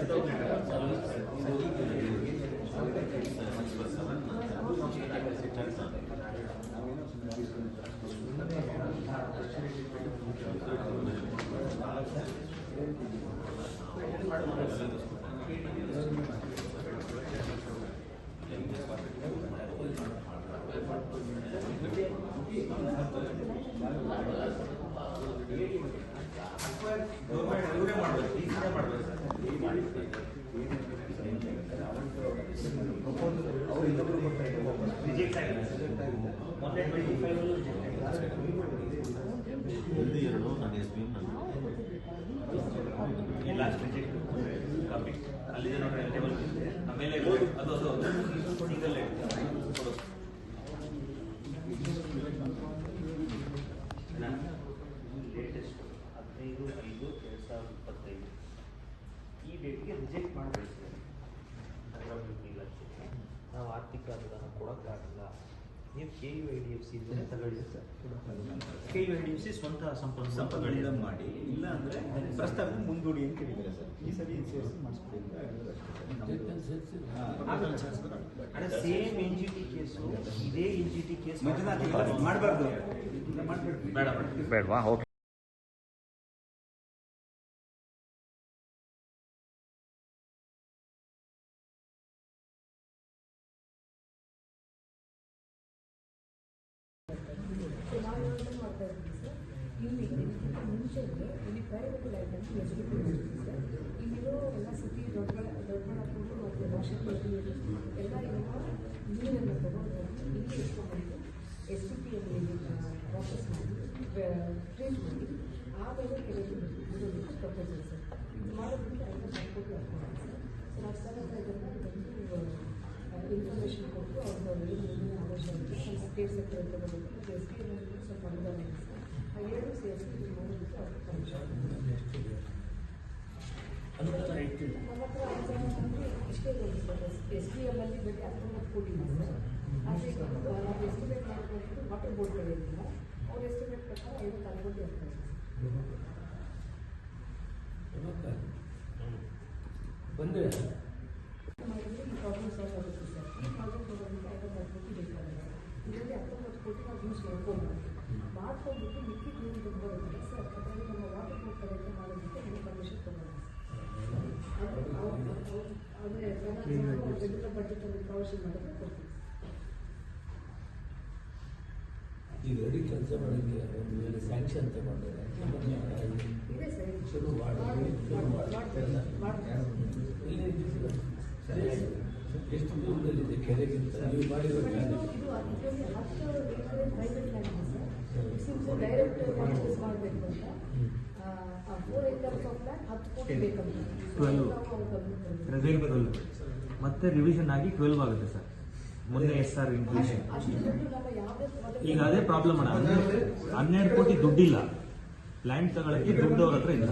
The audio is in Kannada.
ರಿಜೆಕ್ಟ್ ಆಗಿದೆ ಮೊನ್ನೆ ಟ್ವೆಂಟಿ ಒಂದು ಎರಡು ನಾನು ಎಸ್ ಆಗಿದೆ ಲಾಸ್ಟ್ ರಿಜೆಕ್ಟ್ ಕಾಪಿ ಅಲ್ಲಿದೆ ನೋಡ್ರಿ ಟೇಬಲ್ ಆಮೇಲೆ ಅದು ಅದು ಸಿಂಗಲ್ ಕೊಡು ರಿಜೆಕ್ಟ್ ಮಾಡಬೇಕು. ನಾವು ಆರ್ಥಿಕ ಅನುದಾನ ಕೊಡೋಕ್ಕಾಗಲ್ಲ ನೀವು K U I D F C ತಗೊಳ್ಳಿ. Sir K U I D F C ಸ್ವಂತ ಸಂಪನ್ನ ಸಂಪಗಳಿಂದ. ಮಾಡಿ ಇಲ್ಲ ಅಂದ್ರೆ ಪ್ರಸ್ತಾವನೆ ಮುಂದೂಡಿ ಅಂತ ಹೇಳಿದ್ದಾರೆ ಸರ್. ಈ ಸರಿ ಸೇರಿಸಿ. ಅಣ್ಣ same N G T case ಇದೇ ಎನ್ ಜಿ ಟಿ ಕೇಸ್. ಮಾಡಬಾರ್ದು. ಮಾಡಬೇಡಿ ಬೇಡ ಬೇಡ. ಬೇಡವಾ? ಓಕೆ ಮುಂಚೆಗೆ ಇಲ್ಲಿ ಪ್ರೈವೇಟ್ ಸರ್ ಇಲ್ಲಿರೋ ಎಲ್ಲ ದೊಡ್ಡ ದೊಡ್ಡಬಳ್ಳಾಪುರ ಮತ್ತು ವಾಷಿಂಗ್ಟನ್ ಎಲ್ಲ ಇರುವ ನೀರನ್ನು ಇಲ್ಲಿ ಎಸ್ ಬಿ ಪಿ ಪ್ರಾಸೆಸ್ ಮಾಡಿ ಟ್ರೀಟ್ ಮಾಡಿ ಆಮೇಲೆ ಕೆಲವು ಇದಕ್ಕೆ ಪ್ರಪೋಸಲ್ ಸರ್ ಇದು ಮಾಡೋದಕ್ಕೆ ಐದು ಸಪೋರ್ಟ್ ಸರ್ ನಾವು ಸರ್ ಇದನ್ನು ಇನ್ಫಾರ್ಮೇಷನ್ ಕೊಟ್ಟು ಅವ್ರದ್ದು ಏನು ಮುಂದಿನ ಆದೇಶ ಇರುತ್ತೆ ಸ್ವಲ್ಪ ಸ್ಟೇಟ್ ಸೆಕ್ಟರ್ ತಗೋಬೇಕು ಮತ್ತು ಎಸ್ ಡಿ ಎಂ ಸ್ವಲ್ಪ ಅನುದಾನ ಇದೆ ಸರ್ ಆ ಎರಡು ಸೇರಿಸಿ ಇದು ಮಾಡೋದಕ್ಕೆ ಅವ್ರಿಗೆ ಪರ್ಮಿಷನ್ ಅನುದಾನ ಇಟ್ಟಿಲ್ಲ ನಮ್ಮ ಹತ್ರ ಅನುದಾನ ಅಂದರೆ ಇಷ್ಟೇ ಇದೆ ಸರ್ ಎಸ್ ಡಿ ಎಂ ಅಲ್ಲಿ ಬರೀ ಹತ್ತೊಂಬತ್ತು ಕೋಟಿ ಇದೆ ಸರ್ ಆದರೆ ನಾವು ಎಸ್ಟಿಮೇಟ್ ಮಾಡ್ಕೊಂಡು ವಾಟರ್ ಬೋರ್ಡ್ ಕಡೆಯಿಂದ ಅವ್ರ ಎಸ್ಟಿಮೇಟ್ ಪ್ರಕಾರ ಐವತ್ತಾರು ಕೋಟಿ ಆಗ್ತದೆ ಬಂದರೆ ಮಾಡಿದ್ರೆ ಈ ಪ್ರಾಬ್ಲಮ್ ಸಾಲ್ವ್ ಆಗುತ್ತೆ ಸರ್ ಈ ಪ್ರಾಬ್ಲಮ್ ತಗೊಂಡಿದ್ದು ಐವತ್ತಾರು ಕೋಟಿ ಬೇಕಾಗುತ್ತೆ ಇದರಲ್ಲಿ ಹತ್ತೊಂಬತ್ತು ಕೋಟಿ ನಾವು ಯೂಸ್ ಮಾಡ್ಕೊಂಡು ಮಾಡ್ಕೊಂಡ್ಬಿಟ್ಟು ಮಿಕ್ಕಿ ಕ್ಲೀನ್ ಬರೋದಿಲ್ಲ ಸರ್ ಅದರಲ್ಲಿ ನಮ್ಮ ವಾಟರ್ ಬೋರ್ಡ್ ಕಡೆಯಿಂದ ಮಾಡೋದಕ್ಕೆ ಪರ್ಮಿಷನ್ ರೆಡಿ ಕೆಲಸ ಮಾಡೋಕ್ಕೆ ಒಂದು ವೇಳೆ ಸ್ಯಾಂಕ್ಷನ್. ಇಲ್ಲಿ ಎಷ್ಟು ದೂರದಲ್ಲಿದೆ ಕೆರೆಗಿಂತ? ನೀವು ಮಾಡಿರೋ ಇದು ಕಾರ್ಯ ಇದು ಅದರಲ್ಲಿ ಹತ್ತು ಎಕರೆ ಪ್ರೈವೇಟ್ ಲ್ಯಾಂಡ್ ಇದೆ ಸರ್ ಸಿಮ್ಸ್ ಡೈರೆಕ್ಟ್ ಪರ್ಚೇಸ್ ಮಾಡಬೇಕು ಅಂತ ಆ ಫೋರ್ ಏಕರ್ಸ್ ಆಫ್ ಲ್ಯಾಂಡ್ ಹತ್ತು ಕೋಟಿ ಬೇಕಂತ. Twelve. ನಾವು ಅವ್ರ ಗಮನಕ್ಕೆ ತಂದಿದ್ದೀವಿ. ಪ್ರೆಸೆಂಟ್ ಟ್ವೆಲ್ವ್ ಮತ್ತೆ ರಿವಿಷನ್ ಆಗಿ ಟ್ವೆಲ್ವ್ ಆಗುತ್ತೆ ಸರ್. ಮೊನ್ನೆ ಎಸ್ ಆರ್ ಇನ್ಕ್ಲೂಷನ್ ಈಗ ಅದೇ ಪ್ರಾಬ್ಲಮ್ ಅಣ್ಣ. ಹನ್ನೆರಡು ಕೋಟಿ ದುಡ್ಡಿಲ್ಲ. ಲ್ಯಾಂಡ್ ತಗೊಳಕ್ಕೆ ದುಡ್ಡು ಅವ್ರ ಹತ್ರ ಇಲ್ಲ.